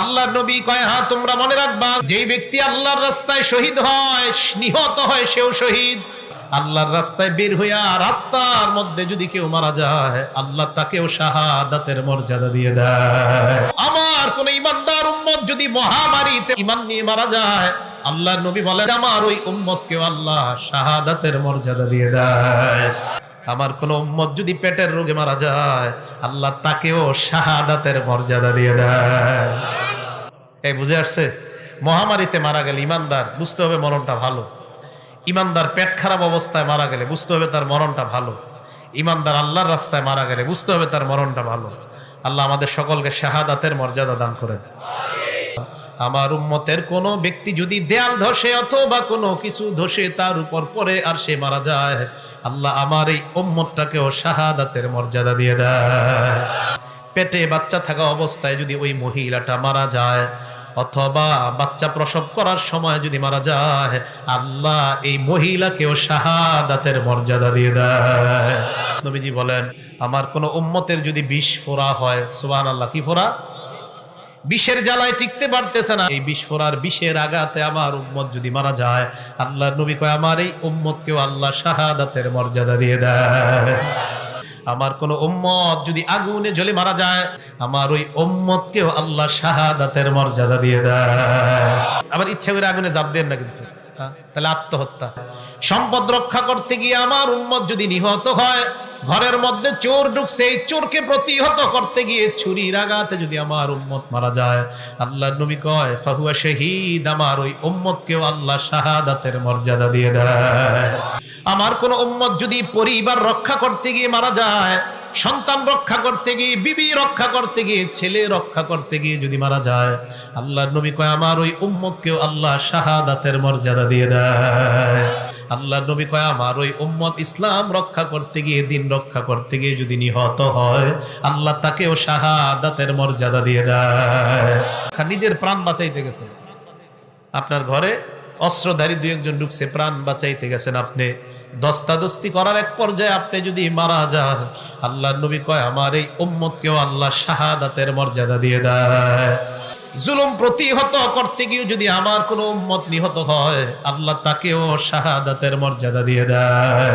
আল্লাহ নবী কয় হ্যাঁ তোমরা মনে রাখবা, যেই ব্যক্তি আল্লাহর রাস্তায় শহীদ হয়, নিহত হয়, সেও শহীদ। আল্লাহর রাস্তায় বের হইয়া রাস্তার মধ্যে যদি কেউ মারা যায়, আল্লাহ তাকেও শাহাদাতের মর্যাদা দিয়ে দেয়। আমার কোন ইমানদার উম্মত যদি মহামারীতে ইমান নিয়ে মারা যায়, আল্লাহর নবী বলেন, আমার ওই উম্মতকেও আল্লাহ শাহাদাতের মর্যাদা দিয়ে দেয়। আমার কোন উম্মত যদি পেটের রোগে মারা যায়, আল্লাহ তাকেও শাহাদাতের মর্যাদা দিয়ে দেয়। এই বুঝে আসছে? মহামারীতে মারা গেলে ইমানদার, বুঝতে হবে মরণটা ভালো। ইমানদার পেট খারাপ অবস্থায় মারা গেলে বুঝতে হবে তার মরণটা ভালো। ইমানদার আল্লাহর রাস্তায় মারা গেলে বুঝতে হবে তার মরণটা ভালো। আল্লাহ আমাদের সকলকে শাহাদাতের মর্যাদা দান করেন। আমার উম্মতের কোন ব্যক্তি যদি দেয়াল ধসে অথবা কোনো কিছু ধসে তার উপর পড়ে আর সে মারা যায়, আল্লাহ আমার এই উম্মতটাকেও শাহাদাতের মর্যাদা দিয়ে দেয়। পেটে বাচ্চা থাকা অবস্থায় যদি ওই মহিলাটা মারা যায় অথবা বাচ্চা প্রসব করার সময় যদি মারা যায়, আল্লাহ এই মহিলাকেও শাহাদাতের মর্যাদা দিয়ে দেয়। নবীজি বলেন, আমার কোন উম্মতের যদি বিষ ফোড়া হয় সুবান আল্লাহ কি ফোড়া? বিষের জ্বালায় টিকতে পারতেছে না। এই বিষ ফোড়ার বিষের আঘাতে আমার উম্মত যদি মারা যায় আল্লাহ নবী কয়, আমার এই উম্মতকেও আল্লাহ শাহাদাতের মর্যাদা দিয়ে দেয়। আমার কোন উম্মত যদি আগুনে জ্বলে মারা যায়, আমার ওই উম্মতকেও আল্লাহ শাহাদাতের মর্যাদা দিয়ে দেয়। আবার ইচ্ছা করে আগুনে জাপ দেন না কিন্তু। হ্যাঁ? তাহলে আত্মহত্যা। সম্পদ রক্ষা করতে গিয়ে আমার উম্মত যদি নিহত হয় ঘরের মধ্যে চোর ঢুকছে, এই চোরকে প্রতিহত করতে গিয়ে ছুরি রাগাতে যদি আমার উম্মত মারা যায় আল্লাহ নবী কয়, ফাহুয়া শহীদ, আমার ওই উম্মতকেও আল্লাহ শাহাদাতের মর্যাদা দিয়ে দেয়। আমার কোন উম্মত যদি পরিবার রক্ষা করতে গিয়ে মারা যায়, সন্তান রক্ষা করতে গিয়ে, বিবি রক্ষা করতে গিয়ে, ছেলে রক্ষা করতে গিয়ে যদি মারা যায় আল্লাহ নবী কয়, আমার ওই উম্মতকেও আল্লাহ শাহাদাতের মর্যাদা দিয়ে দেয়। আল্লাহ নবী কয়, আমার ওই উম্মত ইসলাম রক্ষা করতে গিয়ে, দিন রক্ষা করতে গিয়ে যদি নিহত হয়, আল্লাহ তাকেও শাহাদাতের মর্যাদা দিয়ে দেয়। নিজের প্রাণ বাঁচাইতে গেছে আপনার ঘরে অস্ত্রধারী দুই একজন ঢুকছে, প্রাণ বাঁচাইতে গেছেন আপনি। দস্তাদস্তি করার এক পর্যায়ে আপনি যদি মারা যান আল্লাহ নবী কয়, আমার এই উম্মতকেও আল্লাহ শাহাদাতের মর্যাদা দিয়ে দেয়। জুলুম প্রতিহত করতে গিয়ে যদি আমার কোনো উম্মত নিহত হয়, আল্লাহ তাকেও শাহাদাতের মর্যাদা দিয়ে দেয়।